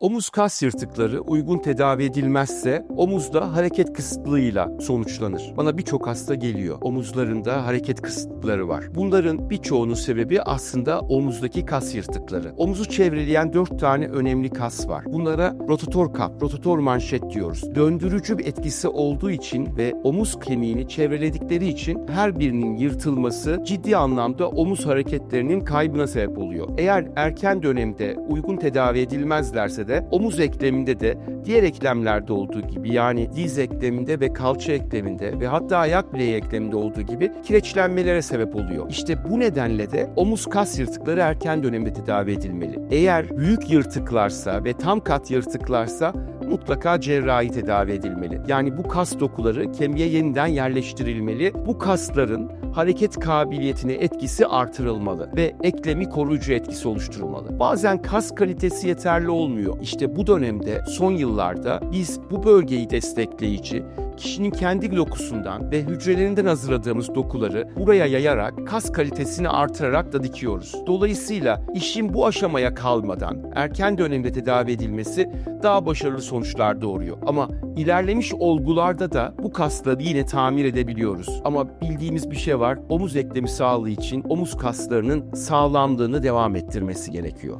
Omuz kas yırtıkları uygun tedavi edilmezse omuzda hareket kısıtlığıyla sonuçlanır. Bana birçok hasta geliyor. Omuzlarında hareket kısıtlıkları var. Bunların birçoğunun sebebi aslında omuzdaki kas yırtıkları. Omuzu çevreleyen dört tane önemli kas var. Bunlara rotator kap, rotator manşet diyoruz. Döndürücü bir etkisi olduğu için ve omuz kemiğini çevreledikleri için her birinin yırtılması ciddi anlamda omuz hareketlerinin kaybına sebep oluyor. Eğer erken dönemde uygun tedavi edilmezlerse de omuz ekleminde de diğer eklemlerde olduğu gibi yani diz ekleminde ve kalça ekleminde ve hatta ayak bileği ekleminde olduğu gibi kireçlenmelere sebep oluyor. İşte bu nedenle de omuz kas yırtıkları erken dönemde tedavi edilmeli. Eğer büyük yırtıklarsa ve tam kat yırtıklarsa mutlaka cerrahi tedavi edilmeli. Yani bu kas dokuları kemiğe yeniden yerleştirilmeli. Bu kasların hareket kabiliyetine etkisi artırılmalı ve eklemi koruyucu etkisi oluşturulmalı. Bazen kas kalitesi yeterli olmuyor. İşte bu dönemde son yıllarda biz bu bölgeyi destekleyici kişinin kendi lokusundan ve hücrelerinden hazırladığımız dokuları buraya yayarak kas kalitesini artırarak da dikiyoruz. Dolayısıyla işin bu aşamaya kalmadan erken dönemde tedavi edilmesi daha başarılı sonuçlar doğuruyor. Ama ilerlemiş olgularda da bu kasları yine tamir edebiliyoruz. Ama bildiğimiz bir şey var. Omuz eklemi sağlığı için omuz kaslarının sağlamlığını devam ettirmesi gerekiyor.